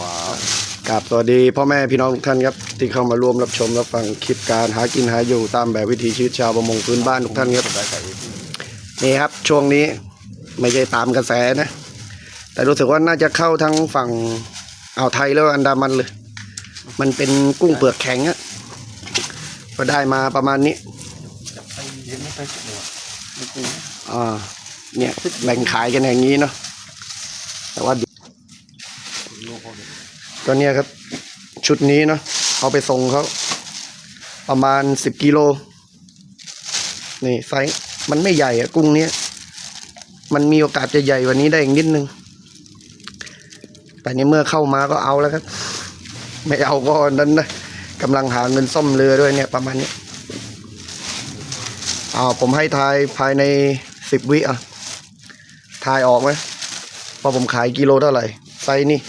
ว้าวกับสวัสดีพ่อแม่พี่น้องทุกท่านครับที่เข้ามาร่วมรับชมรับฟังคลิปการหากินหาอยู่ตามแบบวิถีชีวิตชาวประมงพื้นบ้านทุกท่านครับนี่ครับช่วงนี้ไม่ใช่ตามกระแสนะ แต่รู้สึกว่าน่าจะเข้าทั้งฝั่งอ่าวไทยแล้วอันดามันเลย มันเป็นกุ้งเปลือกแข็งอะก็ได้มาประมาณนี้อ่าเนี่ยแบ่งขายกันอย่างนี้เนาะแต่ว่า โลกเขาเลย ก็เนี่ยครับ ชุดนี้เนาะเอาไปส่งเขาประมาณสิบกิโลนี่ไซส์มันไม่ใหญ่อะกุ้งเนี้ยมันมีโอกาสจะใหญ่กว่านี้ได้อีกนิดนึง แต่ในเมื่อเข้ามาก็เอาแล้วครับ ไม่เอาก็นั้นนะกำลังหาเงินซ่อมเรือด้วยเนี่ยประมาณนี้เอาผมให้ทายภายในสิบวิอะทายออกไหมว่าผมขายกิโลเท่าไหร่ไซส์นี่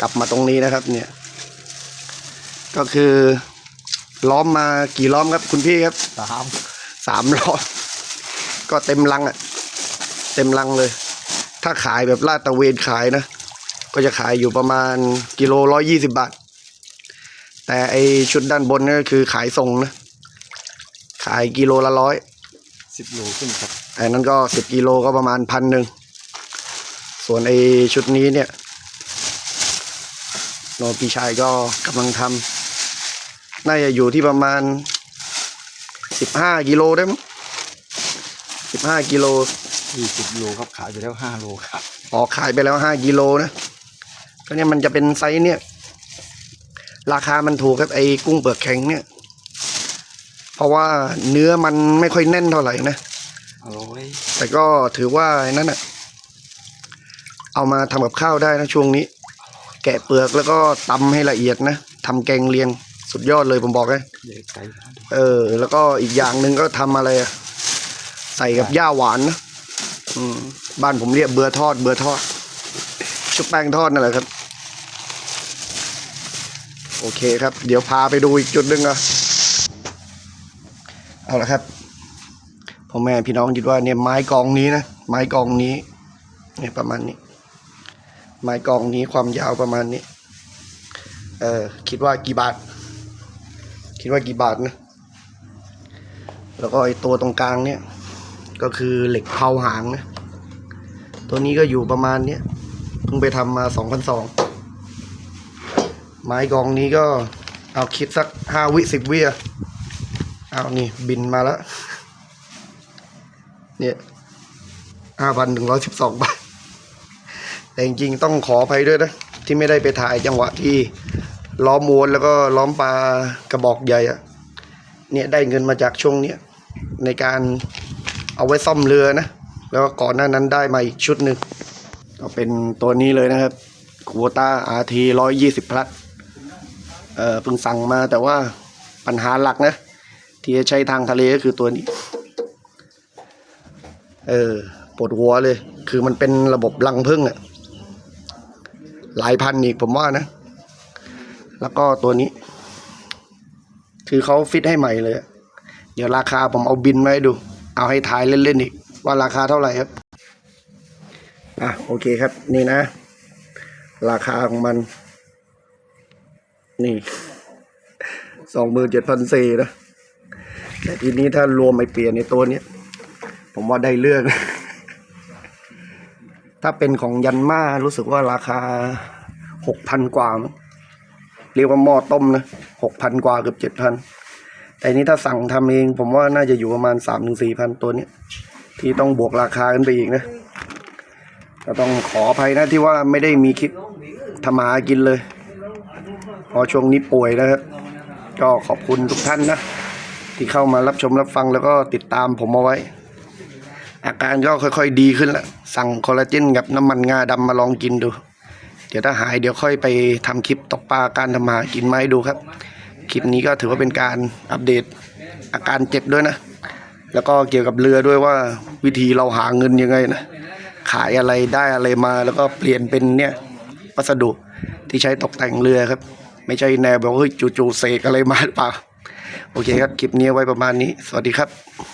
กลับมาตรงนี้นะครับ เนี่ย ก็คือ ล้อมมากี่ล้อมครับ คุณพี่ครับสามสามล้อม ก็เต็มลังอะ่ะ เต็มลังเลย ถ้าขายแบบลาดตระเวนขายนะ ก็จะขายอยู่ประมาณกิโลร้อยยี่สิบาท แต่ไอชุดด้านบนนี่ก็คือขายส่งนะ ขายกิโลละร้อยสิบโลขึ้นครับไอ้นั้นก็สิบกิโลก็ประมาณพันหนึ่ง ส่วนไอ้ชุดนี้เนี่ย โนพี่ชายก็กำลังทำน่าจะอยู่ที่ประมาณสิบห้ากิโลได้มั้งสิบห้ากิโลยี่สิบโลครับขายไปแล้วห้าโลครับออกขายไปแล้วห้ากิโลนะก็เนี่ยมันจะเป็นไซส์เนี่ย ราคามันถูกครับไอ้กุ้งเปลือกแข็งเนี่ย เพราะว่าเนื้อมันไม่ค่อยแน่นเท่าไหร่นะอร่อยแต่ก็ถือว่าไอ้นั่นอะเอามาทำกับข้าวได้นะช่วงนี้ แกะเปลือกแล้วก็ตำให้ละเอียดนะทำแกงเลียงสุดยอดเลยผมบอกเลยเด็กไก่เออ แล้วก็อีกอย่างหนึ่งก็ทำอะไรอะใส่กับหญ้าหวานนะอืมบ้านผมเรียกเบือทอด เบือทอด ชุบแป้งทอดนั่นแหละครับ โอเคครับ เดี๋ยวพาไปดูอีกจุดหนึ่งอะเอาละครับพ่อแม่พี่น้องคิดว่าเนี่ยไม้กองนี้นะไม้กองนี้ เนี่ยประมาณนี้ ไม้กองนี้ความยาวประมาณนี้ เออคิดว่ากี่บาท คิดว่ากี่บาทนะ แล้วก็ไอตัวตรงกลางเนี่ย ก็คือเหล็กเผาหางนะ ตัวนี้ก็อยู่ประมาณเนี้ยเพิ่งไปทำมาสองพันสองไม้กองนี้ก็เอาคิดสักห้าวิสิบวิอะเอานี่บินมาแล้ว เนี่ยห้าพันหนึ่งร้อยสิบสองบาท แต่จริงๆต้องขออภัยด้วยนะ ที่ไม่ได้ไปถ่ายจังหวะที่ล้อมมวนแล้วก็ล้อมปลากระบอกใหญ่อะเนี่ยได้เงินมาจากช่วงเนี้ยในการเอาไว้ซ่อมเรือนะ แล้วก็ก่อนหน้านั้นได้มาอีกชุดหนึ่งก็เป็นตัวนี้เลยนะครับคูต้าอาร์ทีร้อยยี่สิบพลัดเออเพิ่งสั่งมาแต่ว่าปัญหาหลักนะ ที่จะใช้ทางทะเลก็คือตัวนี้ เออปวดหัวเลย คือมันเป็นระบบรังพึ่งอะ หลายพันอีกผมว่านะ แล้วก็ตัวนี้ คือเขาฟิตให้ใหม่เลย เดี๋ยวราคาผมเอาบินมาให้ดู เอาให้ทายเล่นๆอีก ว่าราคาเท่าไหร่ครับ อะโอเคครับ นี่นะ ราคาของมัน นี่สองหมื่นเจ็ดพันสี่นะแต่ทีนี้ถ้ารวมไอเปลี่ยนในตัวนี้ ผมว่าได้เรื่อง ถ้าเป็นของยันมารู้สึกว่าราคาหกพันกว่า เรียกว่าหม้อต้มนะหกพันกว่าเกือบเจ็ดพันแต่นี้ถ้าสั่งทำเอง ผมว่าน่าจะอยู่ประมาณสามถึงสี่พันตัวเนี้ยที่ต้องบวกราคากันไปอีกนะก็ต้องขออภัยนะที่ว่าไม่ได้มีคลิปทำมากินเลย พอช่วงนี้ป่วยนะครับก็ขอบคุณทุกท่านนะ ที่เข้ามารับชมรับฟังแล้วก็ติดตามผมเอาไว้ อาการก็ค่อยๆดีขึ้นแล้วสั่งคอลลาเจนกับน้ำมันงาดำมาลองกินดู เดี๋ยวถ้าหายเดี๋ยวค่อยไปทำคลิปตกปลาการทำมาหากินมาให้ดูครับ คลิปนี้ก็ถือว่าเป็นการอัปเดตอาการเจ็บด้วยนะ แล้วก็เกี่ยวกับเรือด้วยว่าวิธีเราหาเงินยังไงนะ ขายอะไรได้อะไรมาแล้วก็เปลี่ยนเป็นเนี่ยวัสดุที่ใช้ตกแต่งเรือครับ ไม่ใช่แนวแบบว่าเฮ้ยจู่ๆเสกอะไรมาหรือเปล่า โอเคครับ คลิปนี้ไว้ประมาณนี้ สวัสดีครับ